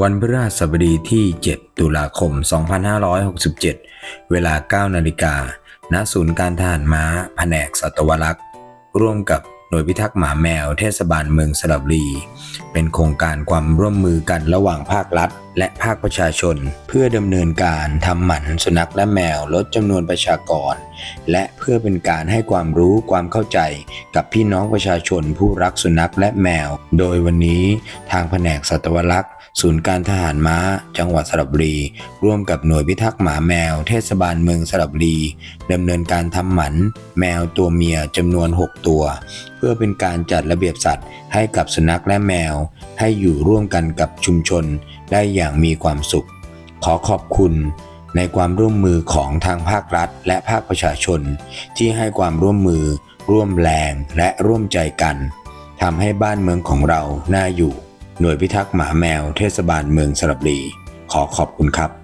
วันพฤหัสบดีที่ 7 ตุลาคม 2567 เวลา 9 นาฬิกา ณ ศูนย์การทหารม้า แผนกสัตวรักษ์ ร่วมกับหน่วยพิทักษ์หมาแมวเทศบาลเมืองสระบุรี เป็นโครงการความร่วมมือกันระหว่างภาครัฐ และภาคประชาชน เพื่อดำเนินการทำหมันสุนัขและแมวลดจำนวนประชากร และเพื่อเป็นการให้ความรู้ความเข้าใจกับพี่น้องประชาชนผู้รักสุนัขและแมว โดยวันนี้ทางแผนกสัตวรักษ์ศูนย์การทหารม้า จังหวัดสระบุรี ร่วมกับหน่วยพิทักษ์หมาแมว เทศบาลเมืองสระบุรีดำเนินการทำหมัน แมวตัวเมียจำนวน 6 ตัว เพื่อเป็นการจัดระเบียบสัตว์ให้กับสุนัขและแมวให้อยู่ร่วมกันกับชุมชนได้อย่างมีความสุข ขอขอบคุณในความร่วมมือของทางภาครัฐ และภาคประชาชน ที่ให้ความร่วมมือ ร่วมแรงและร่วมใจกันทำให้บ้านเมืองของเราน่าอยู่ หน่วยพิทักษ์หมาแมวเทศบาลเมืองสระบุรี ขอขอบคุณครับ